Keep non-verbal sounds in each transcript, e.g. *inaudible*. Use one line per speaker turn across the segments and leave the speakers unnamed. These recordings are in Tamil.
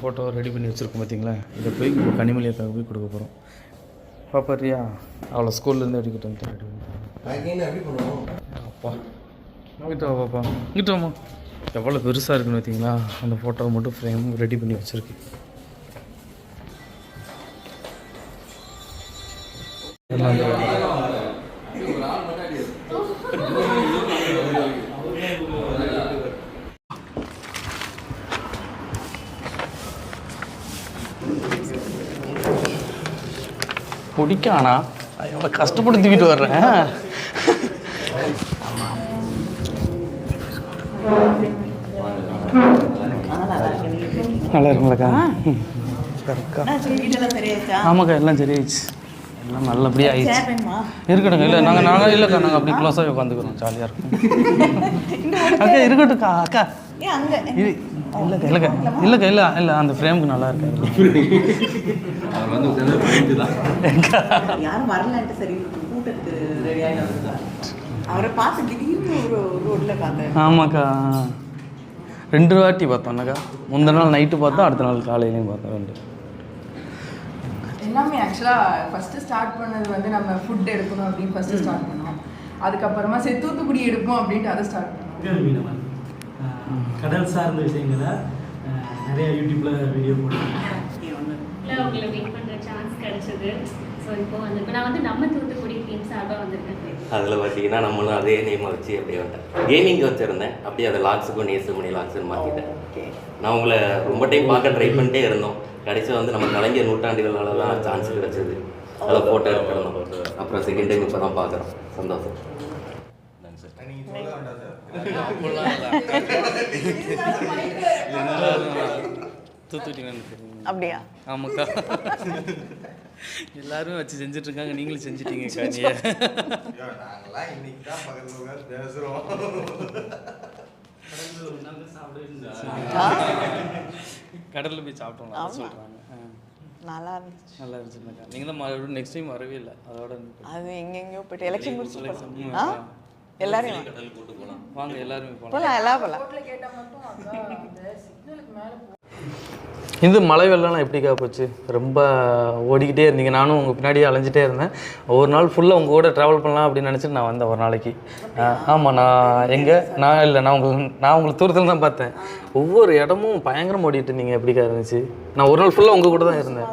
ஃபோட்டோ ரெடி பண்ணி வச்சுருக்கோம் பார்த்தீங்களா இதை போய் இப்போ கனிமொழியக்காக போய் கொடுக்க போகிறோம் பாப்பாரியா அவளை ஸ்கூல்லேருந்து எடுக்கிட்டு வந்து ரெடி பண்ணி.
எப்படி பண்ணுவோம்
அப்பா. இங்கிட்ட வா பாப்பா. இங்கிட்ட வாம்மா. எவ்வளோ பெருசாக இருக்குன்னு பார்த்தீங்களா அந்த ஃபோட்டோவை மட்டும் ஃப்ரேம் ரெடி பண்ணி வச்சுருக்கு. எல்லாம் பிடிக்கானா எவ்வளோ கஷ்டப்பட்டு தூக்கிட்டு வர்றேன். நல்லா இருக்குங்களாக்கா ஆமாக்கா எல்லாம் சரியாயிடுச்சு. எல்லாம் நல்லபடியாக ஆயிடுச்சு. இருக்கட்டுங்க இல்லை நாங்கள் நாங்கள் இல்லைக்கா நாங்கள் அப்படி க்ளோஸாக உட்காந்துக்கிறோம் ஜாலியாக இருக்கும் *laughs* அக்கா இருக்கட்டும்க்கா அக்கா. இது இல்லைக்கா இல்லைக்கா இல்லைக்கா இல்லை இல்லை அந்த ஃப்ரேமுக்கு நல்லா இருக்கு
யாரும் வரலன்ட்டு சரி கூட்டத்துக்கு ரெடி ஆகிட்டு அவரை பார்த்து திடீர்னு ஒரு ரோட்ல பார்த்தேன்.
ஆமாக்கா. ரெண்டு வாட்டி பார்த்தோம்னாக்கா முந்தின நாள் நைட்டு பார்த்தோம் அடுத்த நாள் காலையிலையும் பார்த்தோம் ரெண்டு.
எல்லாமே ஆக்சுவலாக ஃபஸ்ட்டு ஸ்டார்ட் பண்ணது வந்து நம்ம ஃபுட் எடுக்கணும் அப்படின்னு ஃபஸ்ட்டு ஸ்டார்ட் பண்ணோம். அதுக்கப்புறமா சரி தூத்துக்குடி எடுப்போம் அப்படின்ட்டு அதை ஸ்டார்ட் பண்ணோம்.
கடல் சார்ந்த விஷயங்களை நிறைய யூடியூப்ல வீடியோ போடுறேன்
இல்லை உங்களை மீட் பண்ணுற சான்ஸ் கிடைச்சது. ஸோ இப்போ வந்து இப்போ நான் வந்து நம்ம தூத்துக்குடி டீம் சார்பாக வந்திருக்கேன்.
அதில் பார்த்தீங்கன்னா நம்மளும் அதே நேமை வச்சு அப்படியே வந்துட்டேன் கேமிங் வச்சுருந்தேன். அப்படியே அதை லாக்ஸுக்கும் நேசுமணி லாக்ஸ்னு மாற்றிட்டேன் நான் உங்களை ரொம்ப டைம் பார்க்க ட்ரை பண்ணிட்டே இருந்தோம். கடைசியாக வந்து நம்ம கலைஞர் நூற்றாண்டுகளால தான் சான்ஸ் கிடைச்சது. அதில் ஃபோட்டோ எடுத்துருந்தோம். அப்புறம் செகண்ட் டைம் இப்போ தான் பார்க்குறோம். சந்தோஷம்.
தூத்துக்குடி
அப்படியா?
ஆமாக்கா. எல்லாரும் வச்சு செஞ்சுட்டு இருக்காங்க நீங்களும் செஞ்சிட்டீங்க *laughs* காணியை.
நாங்களாம் இன்னைக்கு தான் பக்கத்துல உட்கார்ந்து பேசுறோம்.
கடலில் போய் சாப்பிட்டோம்
ஆமா.
சொல்கிறாங்க
நல்லா இருந்துச்சு.
நல்லா இருந்துச்சுனாக்கா நீங்கள் தான் மறுபடியும் நெக்ஸ்ட் டைம் வரவே இல்லை அதோட
அது எங்கெங்கேயோ போயிட்டு எலெக்ஷன் முடிச்சு
election,
போலாம்.
ம்,
ஆ எல்லாரையும்
கடல் கூட்டு போகலாம்
வாங்க எல்லாருமே போகலாம்
எல்லாம் போகலாம்
இந்த மழை வெள்ளம்லாம் எப்படிக்கா போச்சு? ரொம்ப ஓடிக்கிட்டே இருந்தீங்க. நானும் உங்கள் பின்னாடியே அலைஞ்சிட்டே இருந்தேன். ஒரு நாள் ஃபுல்லாக உங்கள் கூட ட்ராவல் பண்ணலாம் அப்படின்னு நினச்சிட்டு நான் வந்தேன் ஒரு நாளைக்கு. ஆமாம் நான் எங்கே நான் இல்லை நான் உங்களுக்கு நான் உங்களை தூரத்தில் தான் பார்த்தேன். ஒவ்வொரு இடமும் பயங்கரம் ஓடிட்டு இருந்தீங்க. எப்படிக்கா இருந்துச்சு? நான் ஒரு நாள் ஃபுல்லாக உங்கள் கூட தான் இருந்தேன்.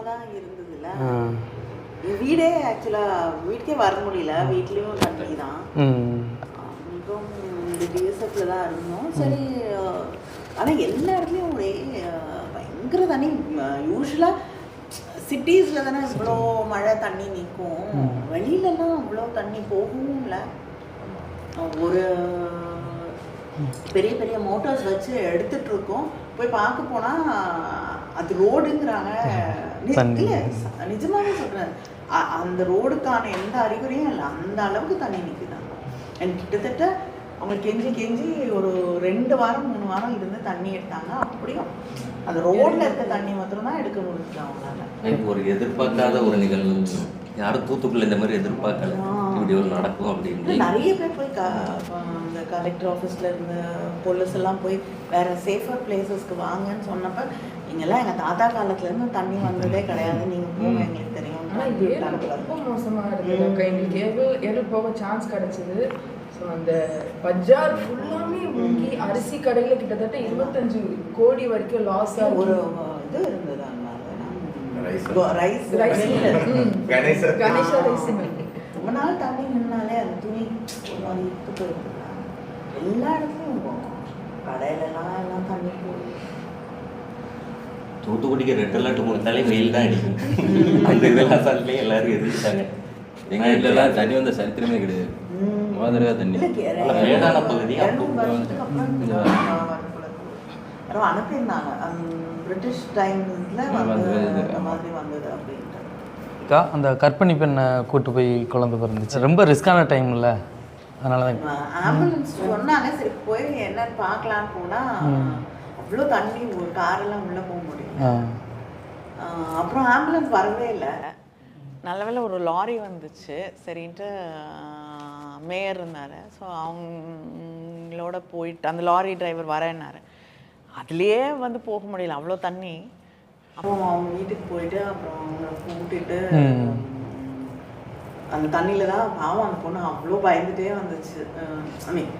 வீடே ஆக்சுவலா வீட்டுக்கே வர முடியல. வீட்லயும் தான்.
ம்
அப்புறம் இந்த பிஎஸ்எஃப்ல தான் இருந்தோம். சரி அஹ், ஆனா எல்லா இடத்துலயும் ஒரே பயங்கர தண்ணி யூஸ்வலாக சிட்டிஸில் தானே இவ்வளோ மழை தண்ணி நிற்கும். வெளியிலலாம் அவ்வளோ தண்ணி போகவும் இல்லை. ஒரு பெரிய பெரிய மோட்டார்ஸ் வச்சு எடுத்துட்டு இருக்கோம். போய் பார்க்க போனா அது ரோடுங்கிறாங்க. இல்ல, நிஜமாவே சொல்றேன். அ- அந்த ரோடுக்கான எந்த அறிகுறியும் இல்லை. அந்த அளவுக்கு தண்ணி நிற்குதாங்க எனக்கு கிட்டத்தட்ட அவங்க கெஞ்சி கெஞ்சி ஒரு ரெண்டு வாரம் மூணு வாரம் இருந்து தண்ணி எடுத்தாங்க. அப்படியும் அந்த ரோட்ல இருக்க தண்ணி மாத்திரம் தான் எடுக்க முடியல அவங்களால.
எனக்கு ஒரு எதிர்பார்க்காத ஒரு நிகழ்வு. யாரும் தூத்துக்குள்ள இந்த மாதிரி எதிர்பார்க்கல. இப்படி ஒரு நடக்கும் அப்படின்னு.
நிறைய பேர் போய் அந்த கலெக்டர் ஆஃபீஸில் இருந்த போலீஸ் எல்லாம் போய் வேற சேஃபர் பிளேசஸ்க்கு வாங்கன்னு சொன்னப்ப இங்கெல்லாம் எங்க தாத்தா காலத்துல இருந்து தண்ணி வந்ததே கிடையாது. நீங்க போங்க எங்களுக்கு தெரியும்.
ஆனால் ஏழு ரொம்ப மோசமாக அக்கா எங்களுக்கு ஏழு ஏழு போக சான்ஸ் கிடைச்சது. ஸோ அந்த பஜார் ஃபுல்லாமே முங்கி அரிசி கடையில் கிட்டத்தட்ட இருபத்தஞ்சு கோடி வரைக்கும் லாஸ்
ஒரு இது இருந்தது. Rice
rice. Ganesha. Rice mill
ரொம்ப நாள் தண்ணி நின்னாலே அந்த துணி எல்லா இடத்துலயும் போகும். கடையிலலாம் எல்லாம் தண்ணி போகும்.
தூத்துக்குடிக்கு ரெட் அலர்ட் கொடுத்தாலே வெயில் தான் அடிக்கும். அந்த இதெல்லாம் சாலையும் எல்லாரும் எதிர்த்தாங்க
எங்க வீட்டுலலாம் தண்ணி வந்த சரித்திரமே கிடையாது.
ம்.
முத தடவை தண்ணி.
இல்ல,
மேடான பகுதி,
அனுப்பியிருந்தாங்க. பிரிட்டிஷ். மாதிரி வந்தது அப்படின்ட்டு.
அக்கா அந்த கர்ப்பிணி பெண்ணை கூட்டு போய் குழந்தை பிறந்துச்சு. ரொம்ப ரிஸ்கான டைம்ல. அதனால தான்
ஆம்புலன்ஸ் சொன்னாங்க. சரி போய் என்னன்னு பார்க்கலான்னு போனா அவ்வளோ தண்ணி ஒரு காரெல்லாம் உள்ள போக முடியும். அப்புறம் ஆம்புலன்ஸ் வரவே இல்லை. நல்ல வேளை ஒரு லாரி வந்துச்சு. சரின்ட்டு மேயர் இருந்தார். ஸோ அவங்களோட போயிட்டு அந்த லாரி டிரைவர் வரேன்னாரு. அதுலேயே வந்து போக முடியல. அவ்வளோ தண்ணி. அப்புறம் அவங்க வீட்டுக்கு போயிட்டு அப்புறம் அவங்கள கூட்டிட்டு
ம்.
அந்த தண்ணியில தான் பாவம் அந்த பொண்ணு அவ்வளோ பயந்துட்டே வந்துச்சு. ஐ மீன்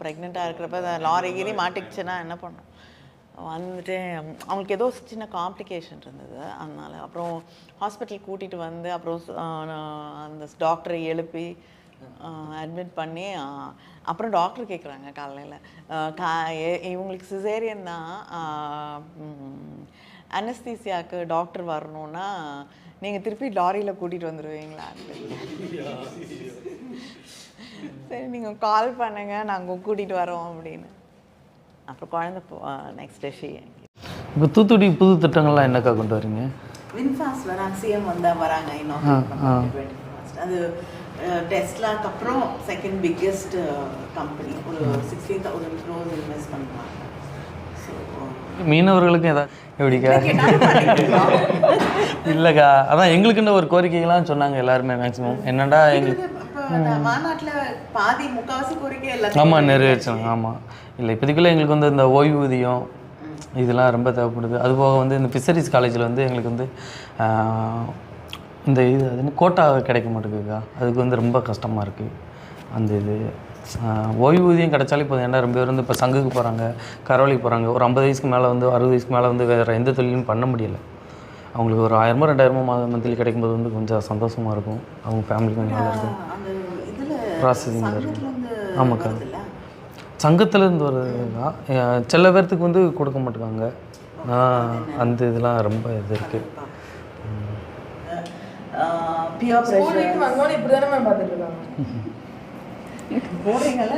ப்ரெக்னெண்ட்டாக இருக்கிறப்ப லாரி கீரி மாட்டிக்கிச்சுன்னா என்ன பண்ணும்? வந்துட்டு அவங்களுக்கு ஏதோ சின்ன காம்ப்ளிகேஷன் இருந்தது. அதனால அப்புறம் ஹாஸ்பிட்டல் கூட்டிகிட்டு வந்து அப்புறம் அந்த டாக்டரை எழுப்பி அட்மிட் பண்ணி அப்புறம் டாக்டர் கேட்குறாங்க காலையில். கா இவங்களுக்கு சிசேரியன் தான் அனஸ்தீசியாவுக்கு டாக்டர் வரணும்னா நீங்கள் திருப்பி லாரியில் கூட்டிகிட்டு வந்துடுவீங்களா சரி நீங்கள் கால் பண்ணுங்க நாங்கள் கூட்டிகிட்டு வரோம் அப்படின்னு. அப்புறம் குழந்தை நெக்ஸ்ட் டே ஷி
இப்போ தூத்துக்குடி புது திட்டங்கள்லாம் என்னக்கா கொண்டு வரீங்க?
வின்ஃபாஸ்ட் வராங்க சிஎம் வந்தா வராங்க இன்னும் அது டெஸ்லாக்கு அப்புறம் செகண்ட் பிக்கெஸ்ட் கம்பெனி ஒரு சிக்ஸ்டீன் தௌசண்ட் க்ரோஸ் இன்வெஸ்ட் பண்ணுவாங்க
மீனவர்களுக்கும் ஏதாவது எப்படிக்கா *laughs* இல்லைக்கா. அதான் எங்களுக்குன்னு ஒரு கோரிக்கைகள்லாம் சொன்னாங்க எல்லாருமே மேக்ஸிமம் என்னடா எங்களுக்கு
இப்போ மாநாட்டில் பாதி முக்காவாசி கோரிக்கை எல்லாத்தையும்
ஆமாம் நிறைவேற்றாங்க ஆமாம் இல்லை இப்போதைக்குள்ள எங்களுக்கு வந்து இந்த ஓய்வூதியம் இதெல்லாம் ரொம்ப தேவைப்படுது. அது போக வந்து இந்த ஃபிஷரிஸ் காலேஜில் வந்து எங்களுக்கு வந்து இந்த இது அது என்ன கோட்டா கிடைக்க மாட்டேங்குதுக்கா. அதுக்கு வந்து ரொம்ப கஷ்டமாக இருக்குது அந்த இது ஓய்வூதியம் கிடைச்சாலே போதும். ஏன்னா ரொம்ப பேர் வந்து இப்போ சங்குக்கு போகிறாங்க கரவலைக்கு போகிறாங்க ஒரு ஐம்பது வயசுக்கு மேலே வந்து அறுபது வயசுக்கு மேலே வந்து வேறு எந்த தொழிலும் பண்ண முடியல. அவங்களுக்கு ஒரு ஆயிரமோ ரெண்டாயிரமோ மாதம் மந்த்லி கிடைக்கும்போது வந்து கொஞ்சம் சந்தோஷமாக இருக்கும். அவங்க ஃபேமிலி கொஞ்சம் நல்லா இருக்கும்.
அந்த இதில்
ப்ராசஸிங் இருக்கும். ஆமாக்கா. சங்கத்துலேருந்து அஹ் சில பேர்த்துக்கு வந்து கொடுக்க மாட்டேங்காங்க அந்த இதெல்லாம் ரொம்ப இது இருக்குது
போடுறீங்கல்ல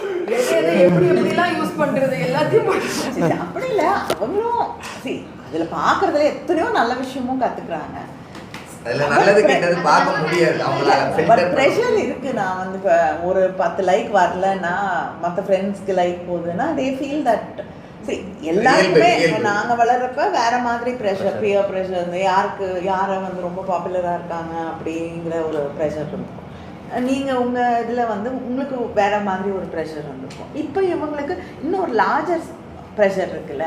*laughs* *laughs*
எல்லாரும் எப்படி எப்படிலாம் யூஸ் பண்றது? எல்லாத்தையும்
அப்படி இல்லை அவங்களும் சரி அதில் பார்க்குறதுல எத்தனையோ நல்ல விஷயமும்
பண்ண
ப்ரெஷர் இருக்கு. நான் வந்து இப்போ ஒரு பத்து லைக் வரலன்னா மற்ற ஃப்ரெண்ட்ஸ்க்கு லைக் போகுதுன்னா தே ஃபீல் தட் சரி
இயல்பு.
நாங்கள் வளர்றப்ப வேற மாதிரி ப்ரெஷர் பியர் ப்ரெஷர் யாருக்கு யாரை வந்து ரொம்ப பாப்புலராக இருக்காங்க அப்படிங்கிற ஒரு ப்ரெஷர் இருக்கும். நீங்கள் உங்கள் இதில் வந்து உங்களுக்கு வேற மாதிரி ஒரு ப்ரெஷர் வந்துருக்கும். இப்போ இவங்களுக்கு இன்னும் ஒரு லார்ஜர் ப்ரெஷர் இருக்குல்ல?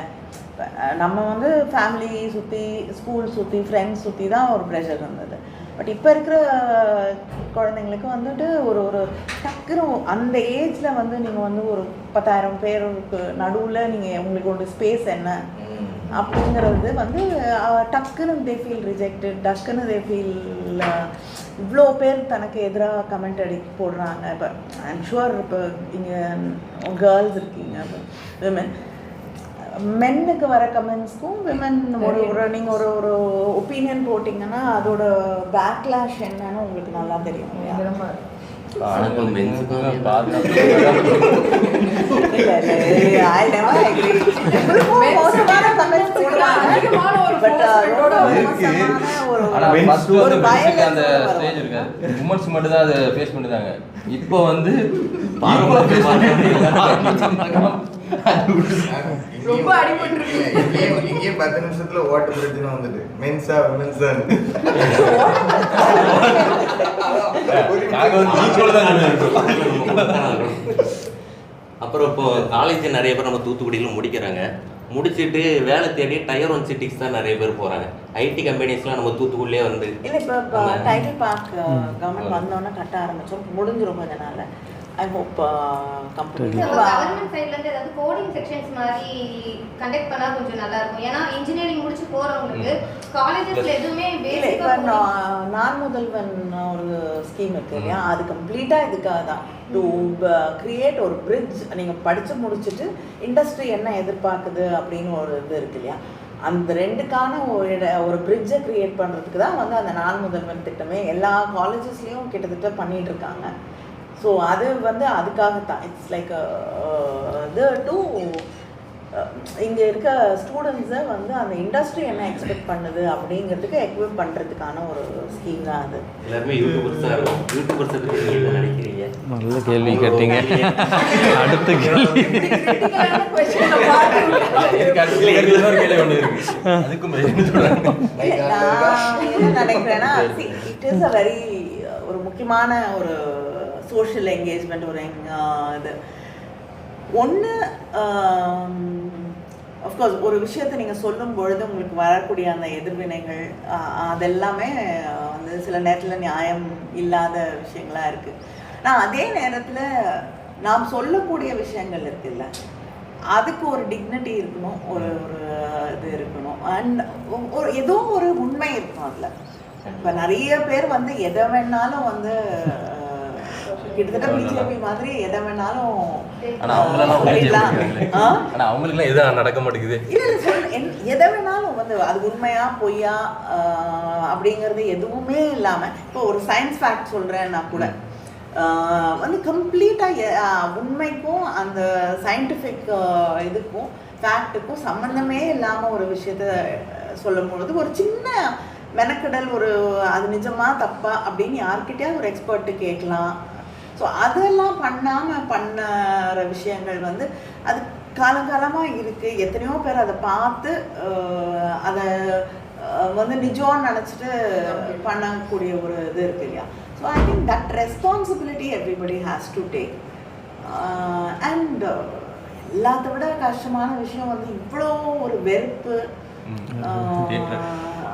நம்ம வந்து ஃபேமிலி சுற்றி ஸ்கூல் சுற்றி ஃப்ரெண்ட்ஸ் சுற்றி தான் ஒரு ப்ரெஷர் இருந்தது பட் இப்போ இருக்கிற குழந்தைங்களுக்கு வந்துட்டு ஒரு ஒரு டக்குனு அந்த ஏஜில் வந்து நீங்கள் வந்து ஒரு பத்தாயிரம் பேருக்கு நடுவில் நீங்கள் உங்களுக்கு ஒரு ஸ்பேஸ் என்ன? அப்படிங்கிறது வந்து டக்குன்னு தே ஃபீல் ரிஜெக்டட் டக்குன்னு தே ஃபீல் இவ்வளோ பேர் தனக்கு எதிராக கமெண்ட் அடி போடுறாங்க. இப்போ ஐம் ஷுவர் இப்போ இங்கே கேர்ள்ஸ் இருக்கீங்க. விமன் மென்னுக்கு வர கமெண்ட்ஸ்க்கும் விமன் ஒரு ஒரு நீங்கள் ஒரு ஒரு ஒப்பீனியன் போட்டிங்கன்னா அதோட பேக்லாஷ் என்னன்னு உங்களுக்கு நல்லா தெரியும்.
ஆணுக்கும் மென்ஸுக்கும்
மோசமான போடுறாங்க. uh, ரொம்ப. மோசமான ஒரு-
அந்த. ஸ்டேஜ் இருக்காது உமன்ஸ் மட்டும் தான் அதை ஃபேஸ் பண்ணிட்டாங்க இப்போ வந்து
ரொம்ப
பத்து நிமிஷத்துல ஓட்ட பிரச்சனை வந்துட்டு மென்ஸா விமென்ஸா
வந்து ஈக்குவல் தான் சொல்லுவோம்
அப்புறம் இப்போ காலேஜ் நிறைய பேர் நம்ம தூத்துக்குடியில் முடிக்கிறாங்க. முடிச்சிட்டு வேலை தேடி டயர் ஒன் சிட்டிஸ் தான் நிறைய பேர் போறாங்க. ஐடி கம்பெனிஸ்லாம் நம்ம தூத்துக்குடியிலே வந்து
இல்ல இப்ப டைட்டில் பார்க் கவர்மெண்ட் வந்தோடனே கட்ட ஆரம்பிச்சோம். முடிஞ்சிரும் கொஞ்ச நாள்ல. ஐ ஹோப் கம்பெனி
கவர்மெண்ட் சைட்ல இருந்து ஏதாவது கோடிங் செக்ஷன்ஸ் மாதிரி கண்டக்ட் பண்ணா கொஞ்சம் நல்லா இருக்கும். ஏன்னா இன்ஜினியரிங் முடிச்சு போறவங்களுக்கு காலேஜஸ்ல எதுவுமே பேசிக்கா
நான் முதல்வன் ஒரு ஸ்கீம் இருக்கு இல்லையா? அது கம்ப்ளீட்டா இதுக்காக தான். டு கிரியேட் ஒரு பிரிட்ஜ் நீங்க படிச்சு முடிச்சுட்டு இண்டஸ்ட்ரி என்ன எதிர்பார்க்குது அப்படின்னு ஒரு இது இருக்கு இல்லையா? அந்த ரெண்டுக்கான ஒரு இட- ஒரு பிரிட்ஜை கிரியேட் பண்றதுக்கு தான் வந்து அந்த நான் முதல்வன் திட்டமே எல்லா காலேஜஸ்லயும் கிட்டத்தட்ட பண்ணிட்டு இருக்காங்க. ஸோ அது வந்து அதுக்காக தான் இட்ஸ் லைக் இது டு இங்கே இருக்க ஸ்டூடெண்ட்ஸை வந்து அந்த இண்டஸ்ட்ரி என்ன எக்ஸ்பெக்ட் பண்ணுது அப்படிங்கிறதுக்கு எக்விப் பண்ணுறதுக்கான ஒரு ஸ்கீம் தான் அது.
எல்லாருமே யூடியூபர்ஸை நினைக்கிறீங்க?
நல்ல கேள்வி கேட்டீங்க. அடுத்த *laughs* கேள்வி.
நினைக்கிறேன்னா இட் இஸ் அ வெரி ஒரு முக்கியமான ஒரு சோஷியல் என்கேஜ்மெண்ட் ஒரு எங்- இது. ஒன்று அஃப்கோர்ஸ் ஒரு விஷயத்தை நீங்கள் சொல்லும் பொழுது உங்களுக்கு வரக்கூடிய அந்த எதிர்வினைகள் அதெல்லாமே வந்து சில நேரத்தில் நியாயம் இல்லாத விஷயங்களாக இருக்குது நான் அதே நேரத்தில் நாம் சொல்லக்கூடிய விஷயங்கள் இருக்குல்ல அதுக்கு ஒரு டிக்னிட்டி இருக்கணும் ஒரு ஒரு இது இருக்கணும். அண்ட் ஒரு ஏதோ ஒரு உண்மை இருக்கும் அதில். இப்போ நிறைய பேர் வந்து எதை வேணாலும் வந்து கிட்டத்தட்ட பிஜேபி மாதிரி எதை வேணாலும்
ஆனா அவங்களெல்லாம் அவங்களுக்குலாம் எதுவும் நடக்க மாட்டேங்குது.
எதை வேணாலும் வந்து அது உண்மையா பொய்யா அப்படிங்கிறது எதுவுமே இல்லாம இப்போ ஒரு சயின்ஸ் ஃபேக்ட் சொல்றேன்னா கூட வந்து கம்ப்ளீட்டாக உண்மைக்கும் அந்த சயின்டிஃபிக் இதுக்கும் ஃபேக்ட்டுக்கும் சம்மந்தமே இல்லாமல் ஒரு விஷயத்த சொல்லும் பொழுது ஒரு சின்ன மெனக்கடல் ஒரு அது நிஜமா தப்பா அப்படின்னு யார்கிட்டயாவது ஒரு எக்ஸ்பர்ட்டு கேட்கலாம். ஸோ அதெல்லாம் பண்ணாமல் பண்ணுற விஷயங்கள் வந்து அது காலங்காலமாக இருக்குது எத்தனையோ பேர் அதை பார்த்து அதை வந்து நிஜம்னு நினச்சிட்டு பண்ணக்கூடிய ஒரு இது இருக்கு இல்லையா? So I think that responsibility everybody has to take and எல்லாத்த விட கஷ்டமான விஷயம் வந்து இவ்வளோ ஒரு வெறுப்பு.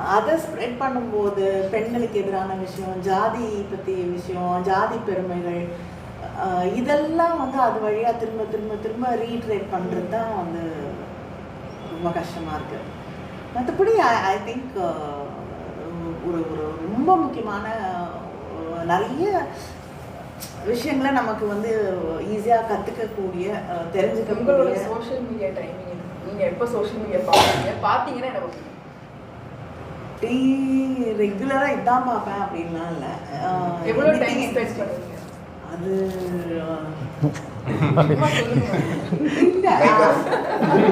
அதை ஸ்ப்ரெட் பண்ணும்போது பெண்களுக்கு எதிரான விஷயம் ஜாதி பற்றி விஷயம் ஜாதி பெருமைகள் இதெல்லாம் வந்து அது வழியாக திரும்ப திரும்ப திரும்ப ரீட்ரேட் பண்ணுறது தான் வந்து ரொம்ப கஷ்டமாக இருக்குது மற்றபடி ஐ ஐ திங்க் ஒரு ஒரு ரொம்ப முக்கியமான நிறைய விஷயங்களை நமக்கு வந்து ஈஸியாக கற்றுக்கக்கூடிய
உங்களோட சோஷியல் மீடியா டைமிங் நீங்கள் எப்போ சோஷியல் மீடியா பார்ப்பீங்க பார்த்தீங்கன்னா எனக்கு
டீ ரெகுலராக இதான் பார்ப்பேன் அப்படின்லாம் இல்லை.
எவ்வளோ டைம் ஸ்பெண்ட் பண்ணுவீங்க?
அது
சும்மா சொல்லுங்க *laughs*
இல்ல,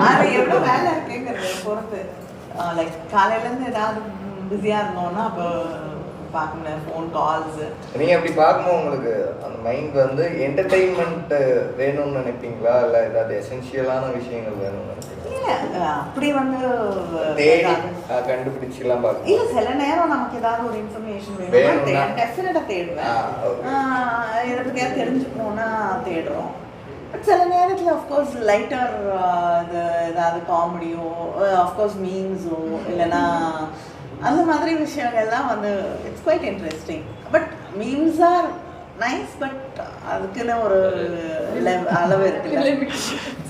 அது எவ்வளோ வேலை இருக்குங்கிறத பொறுத்து. லைக் காலையிலேருந்து ஏதாவது பிஸியாக இருந்தோம்னா அப்போ பார்க்க முடியாது ஃபோன் கால்ஸு
நீங்க அப்படி பார்க்கும்போது உங்களுக்கு அந்த மைண்ட் வந்து என்டர்டெயின்மெண்ட் வேணும்னு நினைப்பீங்களா? இல்ல ஏதாவது எசென்ஷியலான விஷயங்கள் வேணும்னு நினைப்பீங்களா?
அப்படி வந்து
தேடி அஹ், கண்டுபிடிச்சு எல்லாம்
இல்ல சில நேரம் நமக்கு ஏதாவது ஒரு இன்ஃபர்மேஷன்? வேணும் டெஃபினட்டா தேடுவேன். இதை பத்தியாவது தெரிஞ்சுக்கணும்னா தேடுறோம். பட் சில நேரத்தில் அஃப்கோர்ஸ் லைட்டர் இது ஏதாவது காமெடியோ அஃப்கோர்ஸ் மீம்ஸோ இல்லைன்னா அந்த மாதிரி விஷயங்கள்லாம் வந்து it's quite interesting but memes are nice but அதுக்குன்னு ஒரு அளவு இருக்குல்ல.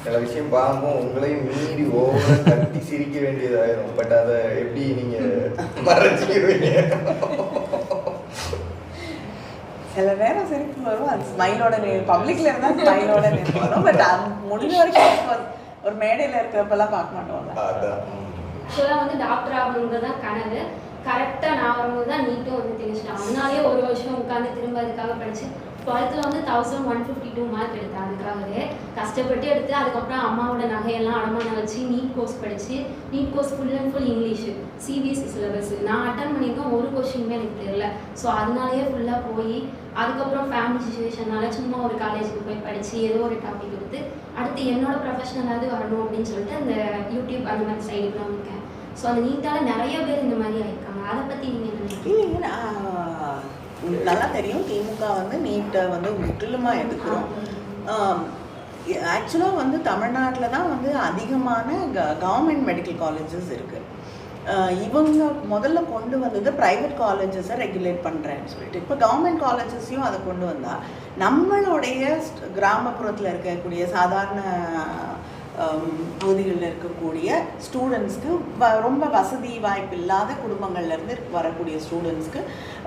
சில விஷயம் பார்க்கும்போது உங்களையும் மீறி ஓவரா கத்தி சிரிக்க வேண்டியதாயிரும். பட் அதை எப்படி நீங்க மறைச்சிடுவீங்க
சில நேரம் சிரிப்பு வரும். அது ஸ்மைலோட பப்ளிக்ல இருந்தா ஸ்மைலோட வரும். பட் முடிஞ்ச வரைக்கும் ஒரு மேடையில இருக்கிறப்பெல்லாம் பார்க்க மாட்டோம்ல.
ஆக்சுவலாக வந்து டாக்டர் ஆகணுன்றது தான் கனவு. கரெக்டாக நான் வரும்போது தான் நீட்டும் வந்து தெரிஞ்சிட்டேன் அதனாலே ஒரு வருஷம் உட்காந்து திரும்ப அதுக்காக படிச்சு டுவெல்த்தில் வந்து thousand one fifty two mark எடுத்தேன். அதுக்காகவே கஷ்டப்பட்டு எடுத்து அதுக்கப்புறம் அம்மாவோட நகையெல்லாம் அடமானம் வச்சு நீட் கோர்ஸ் படித்து NEET course full and full English CBSE syllabus நான் அட்டன் பண்ணியிருக்கேன். ஒரு கொஷினுமே எனக்கு தெரியல. ஸோ அதனாலேயே ஃபுல்லாக போய் அதுக்கப்புறம் ஃபேமிலி சுச்சுவேஷனால சும்மா ஒரு காலேஜுக்கு போய் படித்து ஏதோ ஒரு டாபிக் எடுத்து அடுத்து என்னோட ப்ரொஃபஷனலாவது வரணும் அப்படின்னு சொல்லிட்டு அந்த யூடியூப் அந்த மாதிரி சைடுக்குலாம் இருக்கேன் ஸோ அந்த நீட்டால் நிறைய பேர் இந்த மாதிரி ஆயிருக்காங்க. அதை பற்றி நீங்கள் என்ன நினைக்கிறீங்க?
உங்களுக்கு நல்லா தெரியும். திமுக வந்து நீட்டை வந்து முற்றிலுமாக எடுக்கிறோம். ஆக்சுவலாக வந்து தமிழ்நாட்டில் தான் வந்து அதிகமான க கவர்மெண்ட் மெடிக்கல் காலேஜஸ் இருக்குது இவங்க முதல்ல கொண்டு வந்தது ப்ரைவேட் காலேஜஸை ரெகுலேட் பண்ணுறேன்னு சொல்லிட்டு. இப்போ கவர்மெண்ட் காலேஜஸையும் அதை கொண்டு வந்தால் நம்மளுடைய கிராமப்புறத்தில் இருக்கக்கூடிய சாதாரண Um, பகுதிகளில் இருக்கக்கூடிய ஸ்டூடெண்ட்ஸ்க்கு வ ரொம்ப வசதி வாய்ப்பு இல்லாத குடும்பங்கள்லேருந்து வரக்கூடிய ஸ்டூடெண்ட்ஸ்க்கு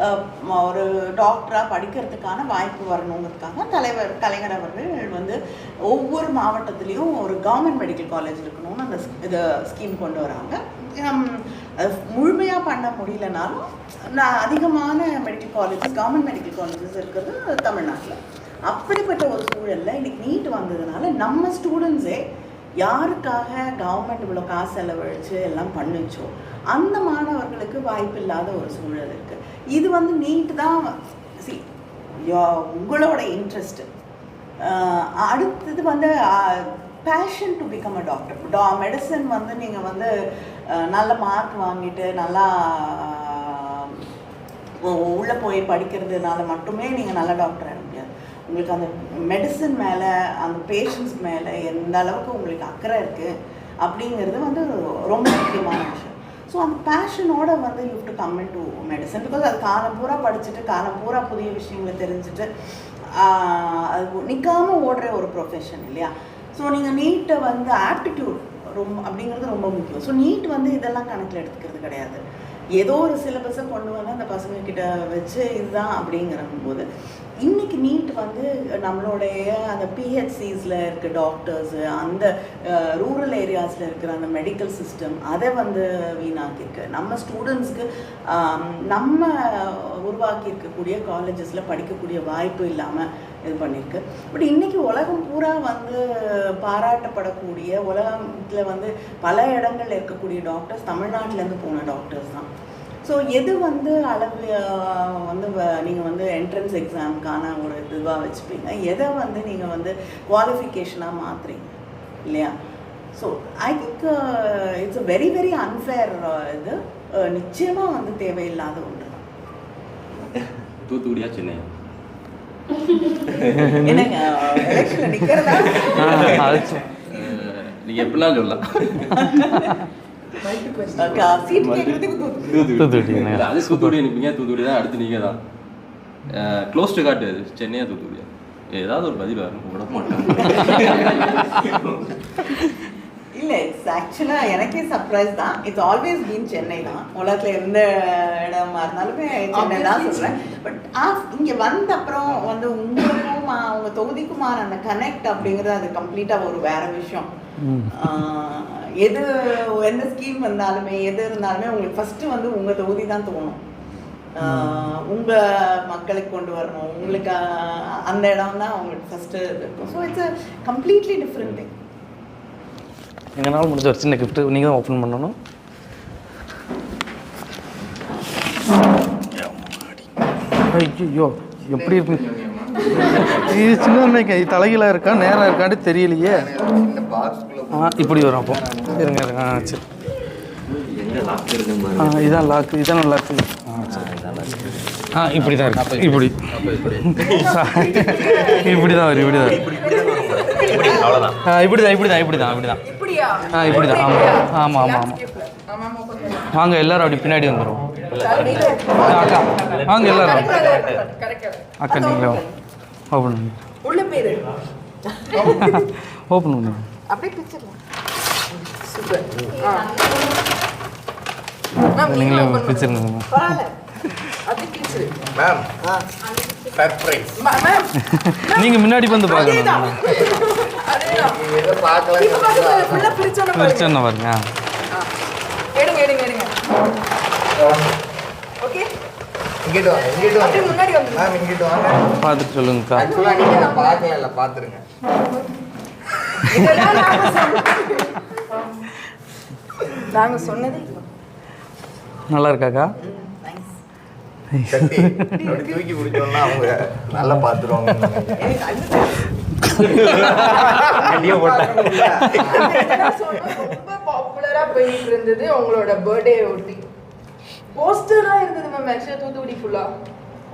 um, ஒரு டாக்டராக படிக்கிறதுக்கான வாய்ப்பு வரணுங்கிறதுக்காக தலைவர் கலைஞர் அவர்கள் வந்து ஒவ்வொரு மாவட்டத்துலேயும் ஒரு கவர்மெண்ட் மெடிக்கல் காலேஜ் இருக்கணும்னு அந்த இதை ஸ்கீம் கொண்டு வராங்க. முழுமையாக பண்ண முடியலனாலும் நான் அதிகமான medical colleges government medical colleges இருக்கிறது தமிழ்நாட்டில். அப்படிப்பட்ட ஒரு சூழலில் இன்னைக்கு நீட் வந்ததுனால நம்ம ஸ்டூடெண்ட்ஸே யாருக்காக கவர்மெண்ட் இவ்வளோ காசு செலவழிச்சு எல்லாம் பண்ணுச்சோ அந்த மாணவர்களுக்கு வாய்ப்பு இல்லாத ஒரு சூழல் இருக்கு. இது வந்து நீட்டு தான். சி உங்களோட இன்ட்ரெஸ்ட் அடுத்தது வந்து passion to become a doctor டா மெடிசன் வந்து நீங்கள் வந்து நல்ல மார்க் வாங்கிட்டு நல்லா உள்ளே போய் படிக்கிறதுனால மட்டுமே நீங்கள் நல்ல டாக்டர் உங்களுக்கு அந்த மெடிசன் மேலே அந்த பேஷண்ட்ஸ் மேலே எந்த அளவுக்கு உங்களுக்கு அக்கறை இருக்குது அப்படிங்கிறது வந்து ரொம்ப முக்கியமான விஷயம். ஸோ அந்த பேஷனோட வந்து you to come into medicine because அது காலம் பூரா படிச்சுட்டு காலம் பூரா புதிய விஷயங்களை தெரிஞ்சுட்டு அது நிற்காம ஓடுற ஒரு ப்ரொஃபஷன் இல்லையா? ஸோ நீங்கள் நீட்டை வந்து ஆப்டிடியூட் ரொம்ப அப்படிங்கிறது ரொம்ப முக்கியம். ஸோ நீட் வந்து இதெல்லாம் கணக்கில் எடுத்துக்கிறது கிடையாது. ஏதோ ஒரு சிலபஸை கொண்டு வந்து அந்த பசங்க கிட்ட வச்சு இதுதான் அப்படிங்கிற போது இன்னைக்கு நீட் வந்து நம்மளுடைய அந்த பிஹெச்சிஸில் இருக்க டாக்டர்ஸு அந்த ரூரல் ஏரியாஸில் இருக்கிற அந்த மெடிக்கல் சிஸ்டம் அதை வந்து வீணாக்கியிருக்கு. நம்ம ஸ்டூடெண்ட்ஸ்க்கு நம்ம உருவாக்கி இருக்கக்கூடிய காலேஜஸில் படிக்கக்கூடிய வாய்ப்பு இல்லாமல் இது பண்ணியிருக்கு. பட் இன்னைக்கு உலகம் பூரா வந்து பாராட்டப்படக்கூடிய உலகத்தில் வந்து பல இடங்கள்ல இருக்கக்கூடிய டாக்டர்ஸ் தமிழ்நாட்டிலேருந்து போன டாக்டர்ஸ் தான். ஸோ எது வந்து அளவு வந்து நீங்கள் வந்து என்ட்ரன்ஸ் எக்ஸாமுக்கான ஒரு இதுவாக வச்சுப்பீங்க? எதை வந்து நீங்கள் வந்து குவாலிஃபிகேஷனாக மாற்றுறீங்க இல்லையா? So I think it's a very very unfair இது. நிச்சயமாக வந்து தேவையில்லாத ஒன்று. தான்
தூத்துக்குடியா சென்னையா?
என்னங்க எலெக்ஷனில்
நீங்கள் எப்படிலாம் சொல்லலாம்? *laughs* அது தூத்துக்குடி தூத்துக்குடி தான் அடுத்து நீங்கள் தான். க்ளோஸ் டு காட்டு சென்னையா தூத்துக்குடியா ஏதாவது ஒரு பதில் வரணும் விட மாட்டேன்
இல்லை இட்ஸ் ஆக்சுவலாக எனக்கே சர்ப்ரைஸ் தான். இட்ஸ் ஆல்வேஸ் பீன் சென்னை தான். உலகத்தில் எந்த இடமா இருந்தாலுமே சென்னை தான் சொல்கிறேன் பட் இங்கே வந்த அப்புறம் வந்து உங்களுக்கும் ஆ, உங்க தொகுதிக்குமான அந்த கனெக்ட் அப்படிங்கிறது அது கம்ப்ளீட்டாக ஒரு வேற விஷயம். எது எந்த ஸ்கீம் வந்தாலுமே எது இருந்தாலுமே உங்களுக்கு ஃபஸ்ட்டு வந்து உங்கள் தொகுதி தான் தோணும். ஆஹ், உங்க மக்களுக்கு கொண்டு வரணும். உங்களுக்கு அந்த இடம் தான் உங்களுக்கு ஃபஸ்ட்டு இருக்கும். So it's a completely different thing
எங்களால் முடிஞ்ச ஒரு சின்ன கிஃப்ட் நீங்கள் தான் ஓப்பன் பண்ணணும். ஐயோ எப்படி இருக்கு? இது சின்ன இது தலைகீழாக இருக்கா நேராக இருக்கான்னு தெரியலையே. ஆ இப்படி வரும் அப்போ. இருங்க இருங்க. ஆ சரி. ஆ இதான் லாக்கு இதான் லாக்கு ஆ சரி. ஆ இப்படி தான் இருக்கு. இப்படி. இப்படி தான் வரும் இப்படி தான்
அவ்வளோதான்
ஆ இப்படி தான் இப்படி தான் இப்படி தான் இப்படி தான் ஆ இப்படி தான் ஆமாம் ஆமாம் ஆமாம் ஆமாம் வாங்க எல்லாரும் அப்படி பின்னாடி வந்துடும் அக்கா வாங்க எல்லாரும். அக்கா நீங்களே ஓப்பன் ஓப்பன் பண்ணி
அப்படியே பிக்சர்ல
சூப்பர். ஆ. மேம்
நீங்களே
நீங்களும் open
பிடிச்சிருங்க
பரவாயில்ல.
அது கிச்சு
மேம் சர்ப்ரைஸ்.
மேம். *laughs*
நீங்கள் முன்னாடி வந்து பார்க்கணும்
அதேதான். இப்ப பாருங்க ஃபுல்லா பிரிச்சோன பாருங்க.
பிரிச்சோன்னு பாருங்க.
ஆ. எடுங்க எடுங்க எடுங்க. ஓகே.
இங்கிட்டு வாங்க இங்கிட்டு
அப்படியே
வாங்க
முன்னாடி வந்து
மேம் இங்கிட்டு வாங்க.
பார்த்துட்டு சொல்லுங்கக்கா.
ஆக்சுவலாக நீங்கள் பார்க்கல இல்லை பார்த்துருங்க.
இதெல்லாம் நாங்க சொன்னது.
நல்லா இருக்காக்கா
தூக்கி பிடிச்சோம்னா அவங்க நல்லா பார்த்துருவாங்க.
ரொம்ப பாப்புலரா போயிட்டு இருந்தது உங்களோட பர்த்டே ஒட்டி. போஸ்டரா இருந்தது மேம் ஆக்சுவலா தூத்துக்குடி ஃபுல்லா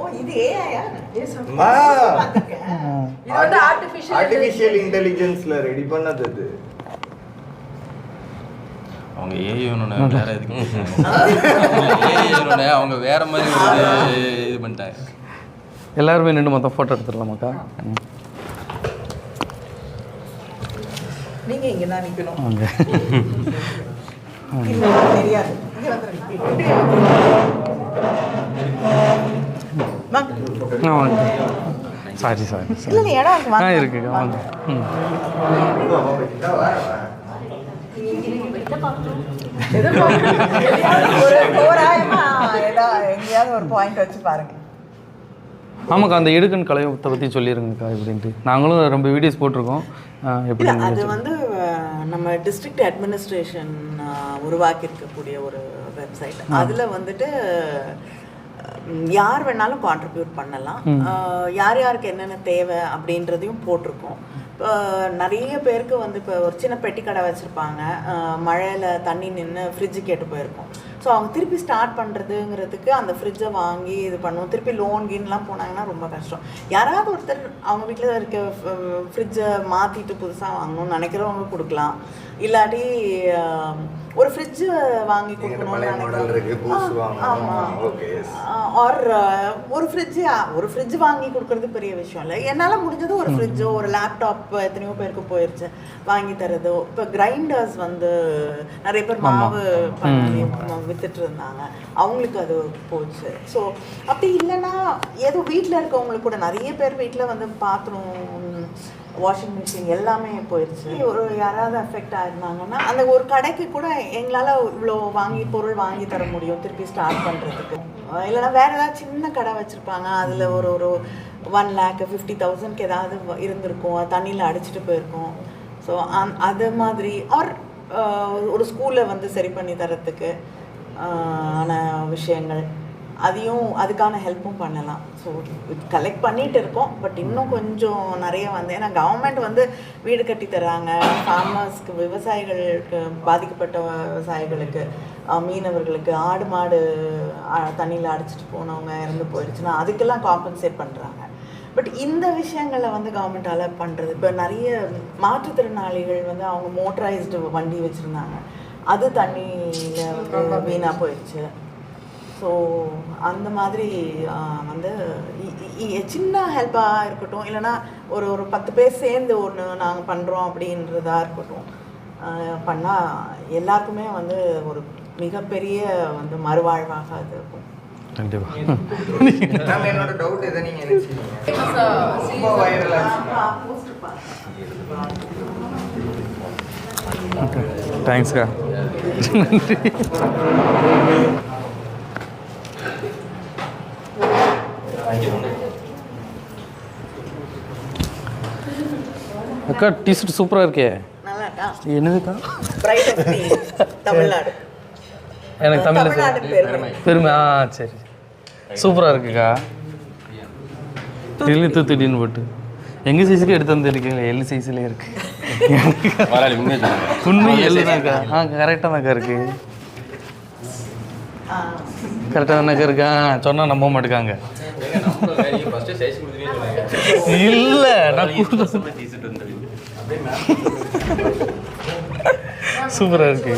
ஓ இது ஏஐயா
எஸ்
மா
இது வந்து ஆர்டிஃபிஷியல்
ஆர்டிஃபிஷியல் இன்டெலிஜென்ஸ்ல ரெடி பண்ணது அது
அவங்க ஏஐ வேற எதுக்கு ஏஐ அவங்க வேற மாதிரி ஒரு இது பண்ணிட்டாங்க.
எல்லாருமே நின்று மொத்தம் ஃபோட்டோ எடுத்துடலாமாக்கா.
நீங்க இங்க தான் நிக்கணும். தெரியாது.
சாரி சாரி
இல்ல
சாரி
இல்ல இடம் இருக்கு,
ஆ
வாங்க.
இருக்குக்கா வாங்க ஆமாக்கா அந்த எடுக்கன் கலையத்தை பற்றி சொல்லிடுங்கக்கா எப்படின்ட்டு நாங்களும் ரொம்ப வீடியோஸ் போட்டிருக்கோம் எப்படி
அது வந்து நம்ம டிஸ்ட்ரிக்ட் அட்மினிஸ்ட்ரேஷன் உருவாக்கி இருக்கக்கூடிய ஒரு வெப்சைட் அதுல வந்துட்டு யார் வேணாலும் கான்ட்ரிபியூட் பண்ணலாம். யார் யாருக்கு என்னென்ன தேவை அப்படின்றதையும் போட்டிருக்கோம். இப்போ நிறைய பேருக்கு வந்து இப்போ ஒரு சின்ன பெட்டி கடை வச்சுருப்பாங்க. மழையில் தண்ணி நின்று ஃப்ரிட்ஜு கேட்டு போயிருக்கும். ஸோ அவங்க திருப்பி ஸ்டார்ட் பண்ணுறதுங்கிறதுக்கு அந்த ஃப்ரிட்ஜை வாங்கி இது பண்ணுவோம். திருப்பி லோன் கீன்லாம் போனாங்கன்னா ரொம்ப கஷ்டம். யாராவது ஒருத்தர் அவங்க வீட்டில் இருக்க ஃப்ரிட்ஜை மாற்றிட்டு புதுசாக வாங்கணும்னு நினைக்கிறவங்க கொடுக்கலாம். இல்லாட்டி ஒரு ஃப்ரிட்ஜு வாங்கி
ஓகே
ஆர் ஒரு ஃப்ரிட்ஜு ஒரு ஃப்ரிட்ஜ் வாங்கி கொடுக்கறது பெரிய விஷயம் இல்லை. என்னால் முடிஞ்சது ஒரு ஃப்ரிட்ஜோ ஒரு லேப்டாப் எத்தனையோ பேருக்கு போயிருச்சு வாங்கி தரதோ. இப்போ கிரைண்டர்ஸ் வந்து நிறைய பேர் மாவு பண்ணி வித்துட்டு இருந்தாங்க. அவங்களுக்கு அது போச்சு. ஸோ அப்படி இல்லைன்னா ஏதோ வீட்டில் இருக்கவங்களுக்கு கூட நிறைய பேர் வீட்டில் வந்து பாத்ரூம் வாஷிங் மிஷின் எல்லாமே போயிடுச்சு ஒரு யாராவது அஃபெக்ட் இருந்தாங்கன்னா அந்த ஒரு கடைக்கு கூட எங்களால் இவ்வளோ வாங்கி பொருள் வாங்கி தர முடியும் திருப்பி ஸ்டார்ட் பண்ணுறதுக்கு இல்லைன்னா வேற ஏதாவது சின்ன கடை வச்சுருப்பாங்க அதில் ஒரு ஒரு ஒன் லேக் ஃபிஃப்டி தௌசண்ட்க்கு ஏதாவது இருந்திருக்கும் தண்ணியில் அடிச்சிட்டு போயிருக்கோம். ஸோ அந் அது மாதிரி ஆர் ஒரு ஸ்கூலில் வந்து சரி பண்ணி தரத்துக்கு ஆன விஷயங்கள். அதையும் அதுக்கான ஹெல்ப்பும் பண்ணலாம். ஸோ கலெக்ட் பண்ணிட்டு இருக்கோம். பட் இன்னும் கொஞ்சம் நிறைய வந்து ஏன்னா கவர்மெண்ட் வந்து வீடு கட்டி தராங்க ஃபார்மர்ஸ்க்கு விவசாயிகளுக்கு பாதிக்கப்பட்ட விவசாயிகளுக்கு மீனவர்களுக்கு ஆடு மாடு தண்ணியில் அடிச்சிட்டு போனவங்க இறந்து போயிடுச்சுன்னா அதுக்கெல்லாம் காம்பன்சேட் பண்ணுறாங்க பட் இந்த விஷயங்களை வந்து கவர்மெண்டால் பண்ணுறது இப்போ நிறைய மாற்றுத்திறனாளிகள் வந்து அவங்க மோட்டரைஸ்டு வண்டி வச்சுருந்தாங்க. அது தண்ணியில் வீணாக போயிடுச்சு. ஸோ அந்த மாதிரி வந்து சின்ன ஹெல்ப்பாக இருக்கட்டும் இல்லைன்னா ஒரு ஒரு பத்து பேர் சேர்ந்து ஒன்று நாங்கள் பண்ணுறோம் அப்படின்றதா இருக்கட்டும். பண்ணால் எல்லாருக்குமே வந்து ஒரு மிகப்பெரிய வந்து மறுவாழ்வாக அது இருக்கும்.
கண்டிப்பாக
மேம் *laughs* *laughs* என்னோட டவுட் எதை நீங்க நினைச்சீங்க ரொம்ப வைரல்
தேங்க்ஸ்க்கா நன்றி அக்கா டிஷர்ட் சூப்பராக இருக்கே. என்னதுக்கா?
பிரைட் தமிழ்நாடு.
எனக்கு தமிழில்
தமிழ்நாடு பெருமை.
ஆ சரி சூப்பராக இருக்குக்கா. எள்ளு தூத்துடின்னு போட்டு. எங்கள் சைஸுக்கு எடுத்து வந்து இருக்கீங்களா எள்ளு சைஸ்லேயே இருக்கு. உண்மை எள்ளு தான்க்கா. ஆ கரெக்டாக தான்க்கா இருக்கு.
ஆ
கரெக்டாக தானே இருக்கா? சொன்னால் நம்ப மாட்டேங்காங்க இல்லை நான் சூப்பராக இருக்கு.